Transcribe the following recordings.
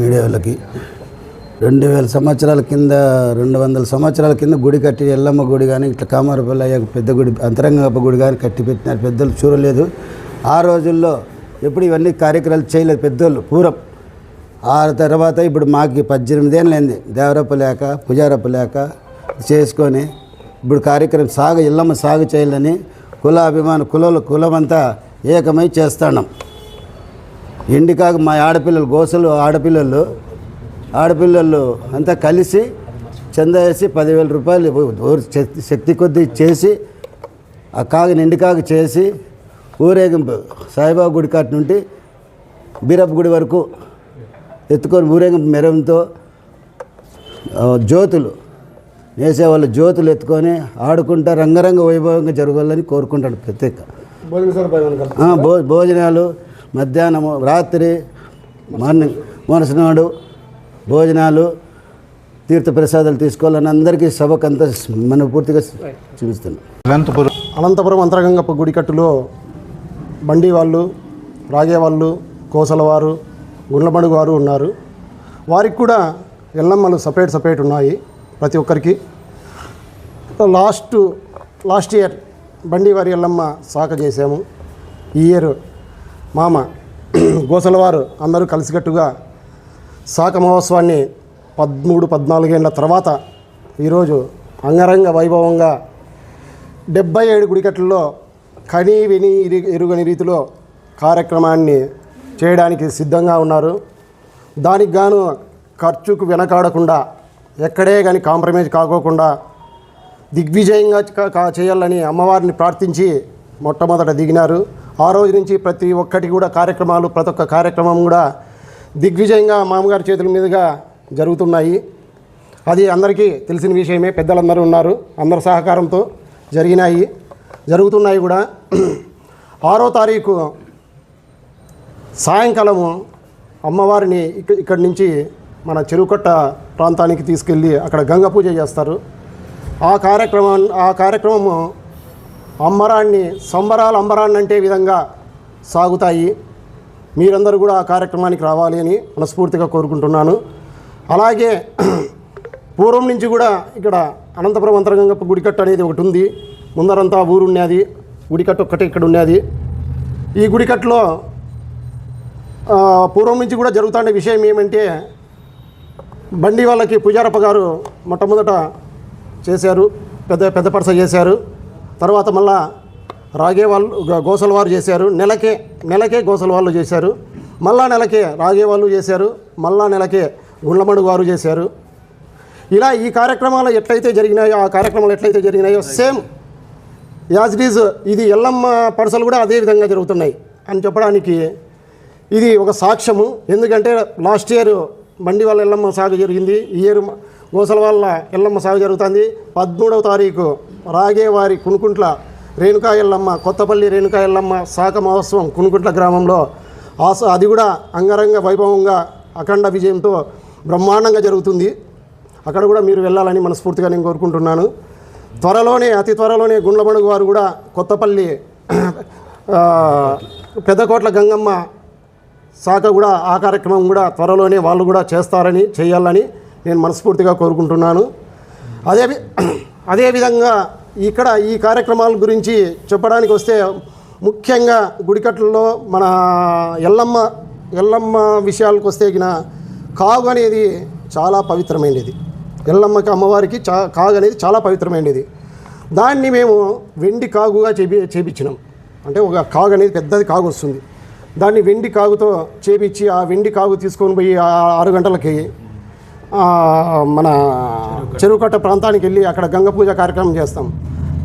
మీడియాలకి రెండు వేల సంవత్సరాల కింద రెండు వందల సంవత్సరాల కింద గుడి కట్టి ఎల్లమ్మ గుడి కానీ ఇట్లా కామారపల్లి అయ్యాక పెద్ద గుడి అంతరంగప్ప గుడి కానీ కట్టి పెట్టినారు. పెద్దలు చూడలేదు. ఆ రోజుల్లో ఎప్పుడు ఇవన్నీ కార్యక్రమాలు చేయలేదు పెద్దోళ్ళు పూర్వం. ఆ తర్వాత ఇప్పుడు మాకు పద్దెనిమిది ఏళ్ళు దేవరప్ప లేక పుజారప్ప లేక చేసుకొని ఇప్పుడు కార్యక్రమం సాగు ఇల్లమ్మ సాగు చేయాలని కుల అభిమాన కులలు కులమంతా ఏకమై చేస్తున్నాం. ఎండికాక మా ఆడపిల్లలు గోసలు ఆడపిల్లలు ఆడపిల్లలు అంతా కలిసి చందా వేసి పదివేల రూపాయలు శక్తి కొద్దీ చేసి ఆ కాగని ఎండికాకు చేసి ఊరేగింపు సాయిబాబా గుడి కాటి నుండి బీరప్ప గుడి వరకు ఎత్తుకొని ఊరేగింపు మెరంతో జ్యోతులు వేసేవాళ్ళు జ్యోతులు ఎత్తుకొని ఆడుకుంటా రంగరంగ వైభవంగా జరగాలని కోరుకుంటాడు ప్రత్యేక. భోజనాలు మధ్యాహ్నము రాత్రి మార్నింగ్ మనసునాడు భోజనాలు తీర్థ ప్రసాదాలు తీసుకోవాలని అందరికీ సభకంతా మన పూర్తిగా చూపిస్తున్నాం. అనంతపురం. అనంతపురం అంతరంగప్ప గుడికట్టులో బండి వాళ్ళు రాగే వాళ్ళు కోసల వారు గుండ్లమడుగు వారు ఉన్నారు. వారికి కూడా ఎల్లమ్మలు సపరేట్ సపరేట్ ఉన్నాయి ప్రతి ఒక్కరికి. లాస్ట్ లాస్ట్ ఇయర్ బండి వారి ఎల్లమ్మ సాక చేసాము ఈ ఇయర్ మామ గోసలవారు అందరూ కలిసికట్టుగా శాఖ మహోత్సవాన్ని పదమూడు పద్నాలుగేళ్ళ తర్వాత ఈరోజు అంగరంగ వైభవంగా డెబ్బై ఏడు గుడికట్లలో కని విని ఇరి- ఎరుగని రీతిలో కార్యక్రమాన్ని చేయడానికి సిద్ధంగా ఉన్నారు. దానికి గాను ఖర్చుకు వెనకాడకుండా ఎక్కడే కానీ కాంప్రమైజ్ కాకోకుండా దిగ్విజయంగా కా- చేయాలని అమ్మవారిని ప్రార్థించి మొట్టమొదట దిగినారు. ఆ రోజు నుంచి ప్రతి ఒక్కటి కూడా కార్యక్రమాలు ప్రతి ఒక్క కార్యక్రమం కూడా దిగ్విజయంగా మామగారి చేతుల మీదుగా జరుగుతున్నాయి. అది అందరికీ తెలిసిన విషయమే. పెద్దలందరూ ఉన్నారు. అందరి సహకారంతో జరిగినాయి. జరుగుతున్నాయి కూడా. ఆరో తారీఖు సాయంకాలము అమ్మవారిని ఇక్కడ ఇక్కడి నుంచి మన చెరువుకట్ట ప్రాంతానికి తీసుకెళ్ళి అక్కడ గంగ పూజ చేస్తారు. ఆ కార్యక్రమం ఆ కార్యక్రమము అంబరాన్ని సంబరాలు అంబరాన్ని అంటే విధంగా సాగుతాయి. మీరందరూ కూడా ఆ కార్యక్రమానికి రావాలి అని మనస్ఫూర్తిగా కోరుకుంటున్నాను. అలాగే పూర్వం నుంచి కూడా ఇక్కడ అనంతపురం అంతరంగప్ప గుడికట్టు అనేది ఒకటి ఉంది. ముందరంతా ఊరు గుడికట్టు ఒక్కటే ఇక్కడ ఉన్నది. ఈ గుడికట్టులో పూర్వం నుంచి కూడా జరుగుతున్న విషయం ఏమంటే బండి వాళ్ళకి పుజారప్ప గారు మొట్టమొదట చేశారు. పెద్ద పెద్ద పరస చేశారు. తర్వాత మళ్ళా రాగే వాళ్ళు గోసల వారు చేశారు. నెలకే నెలకే గోసల వాళ్ళు చేశారు. మళ్ళా నెలకే రాగే వాళ్ళు చేశారు. మళ్ళా నెలకే గుండ్లమడుగు వారు చేశారు. ఇలా ఈ కార్యక్రమాలు ఎట్లయితే జరిగినాయో ఆ కార్యక్రమాలు ఎట్లయితే జరిగినాయో సేమ్ యాజ్ ఇట్ ఈజ్ ఇది ఎల్లమ్మ పరసలు కూడా అదే విధంగా జరుగుతున్నాయి అని చెప్పడానికి ఇది ఒక సాక్ష్యము. ఎందుకంటే లాస్ట్ ఇయర్ బండి వాళ్ళ ఎల్లమ్మ సాగు జరిగింది. ఈ ఇయర్ గోసల వాళ్ళ ఎల్లమ్మ సాగు జరుగుతుంది. పదమూడవ తారీఖు రాగేవారి కునుకుంట్ల రేణుకా ఎల్లమ్మ కొత్తపల్లి రేణుకా ఎల్లమ్మ శాఖ మహోత్సవం కునుకుంట్ల గ్రామంలో ఆస అది కూడా అంగరంగ వైభవంగా అఖండ విజయంతో బ్రహ్మాండంగా జరుగుతుంది. అక్కడ కూడా మీరు వెళ్ళాలని మనస్ఫూర్తిగా నేను కోరుకుంటున్నాను. త్వరలోనే అతి త్వరలోనే గుండ్లమణుగు వారు కూడా కొత్తపల్లి పెద్దకోట్ల గంగమ్మ శాఖ కూడా ఆ కార్యక్రమం కూడా త్వరలోనే వాళ్ళు కూడా చేస్తారని చేయాలని నేను మనస్ఫూర్తిగా కోరుకుంటున్నాను. అదే అదేవిధంగా ఇక్కడ ఈ కార్యక్రమాల గురించి చెప్పడానికి వస్తే ముఖ్యంగా గుడికట్లలో మన ఎల్లమ్మ ఎల్లమ్మ విషయాలకు వస్తే కాగు అనేది చాలా పవిత్రమైనది. ఎల్లమ్మకి అమ్మవారికి చా కాగు అనేది చాలా పవిత్రమైనది. దాన్ని మేము వెండి కాగుగా చేపి చేపించినాం అంటే ఒక కాగు అనేది పెద్దది కాగు వస్తుంది. దాన్ని వెండి కాగుతో చేపించి ఆ వెండి కాగు తీసుకొని పోయి ఆరు గంటలకి మన చెరువుకట్ట ప్రాంతానికి వెళ్ళి అక్కడ గంగ పూజ కార్యక్రమం చేస్తాం.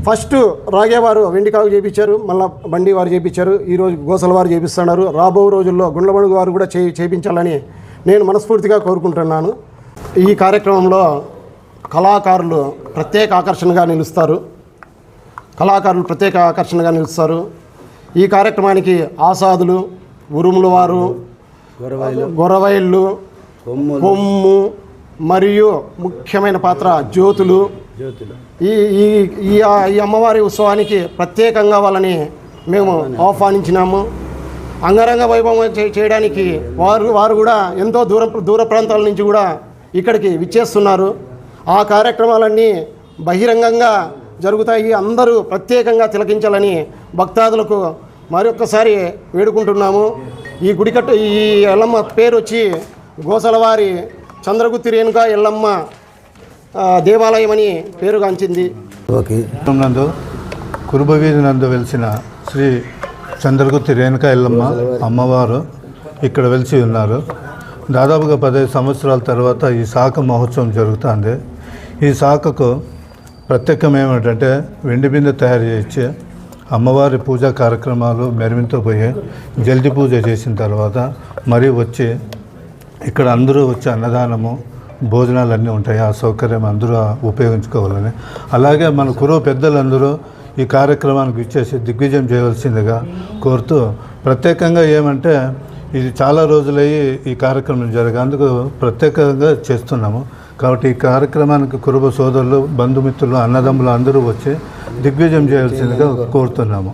ఫస్ట్ రాగేవారు వెండి కాగు చేపించారు మళ్ళీ బండి వారు చేపించారు ఈరోజు గోసల వారు చేపిస్తున్నారు. రాబో రోజుల్లో గుండ్లమడుగు వారు కూడా చే చేపించాలని నేను మనస్ఫూర్తిగా కోరుకుంటున్నాను. ఈ కార్యక్రమంలో కళాకారులు ప్రత్యేక ఆకర్షణగా నిలుస్తారు. కళాకారులు ప్రత్యేక ఆకర్షణగా నిలుస్తారు. ఈ కార్యక్రమానికి ఆసాదులు ఉరుముల వారు గొరవైళ్ళు కొమ్ము మరియు ముఖ్యమైన పాత్ర జ్యోతులు. ఈ ఈ ఈ అమ్మవారి ఉత్సవానికి ప్రత్యేకంగా వాళ్ళని మేము ఆహ్వానించినాము. అంగరంగ వైభవం చేయడానికి వారు వారు కూడా ఎంతో దూర దూర ప్రాంతాల నుంచి కూడా ఇక్కడికి విచ్చేస్తున్నారు. ఆ కార్యక్రమాలన్నీ బహిరంగంగా జరుగుతాయి. అందరూ ప్రత్యేకంగా తిలకించాలని భక్తాదులకు మరొక్కసారి వేడుకుంటున్నాము. ఈ గుడికట్టు ఈ ఎల్లమ్మ పేరు వచ్చి గోసలవారి చంద్రగుత్తి రేణుక ఎల్లమ్మ దేవాలయం అని పేరుగాంచింది. ఓకే. నందు కురుబవీధి నందు వెలిసిన శ్రీ చంద్రగుత్తి రేణుక ఎల్లమ్మ అమ్మవారు ఇక్కడ వెలిసి ఉన్నారు. దాదాపుగా పదహైదు సంవత్సరాల తర్వాత ఈ శాఖ మహోత్సవం జరుగుతుంది. ఈ శాఖకు ప్రత్యేకం ఏమిటంటే వెండి బిందె తయారు చేసి అమ్మవారి పూజా కార్యక్రమాలు మెరుమింతో పోయి జల్ది పూజ చేసిన తర్వాత మరీ వచ్చి ఇక్కడ అందరూ వచ్చే అన్నదానము భోజనాలు అన్నీ ఉంటాయి. ఆ సౌకర్యం అందరూ ఉపయోగించుకోవాలని. అలాగే మన కురువ పెద్దలందరూ ఈ కార్యక్రమానికి ఇచ్చేసి దిగ్విజయం చేయవలసిందిగా కోరుతూ ప్రత్యేకంగా ఏమంటే ఇది చాలా రోజులయ్యి ఈ కార్యక్రమం జరిగే అందుకు ప్రత్యేకంగా చేస్తున్నాము. కాబట్టి ఈ కార్యక్రమానికి కురుబ సోదరులు బంధుమిత్రులు అన్నదమ్ములు అందరూ వచ్చి దిగ్విజయం చేయవలసిందిగా కోరుతున్నాము.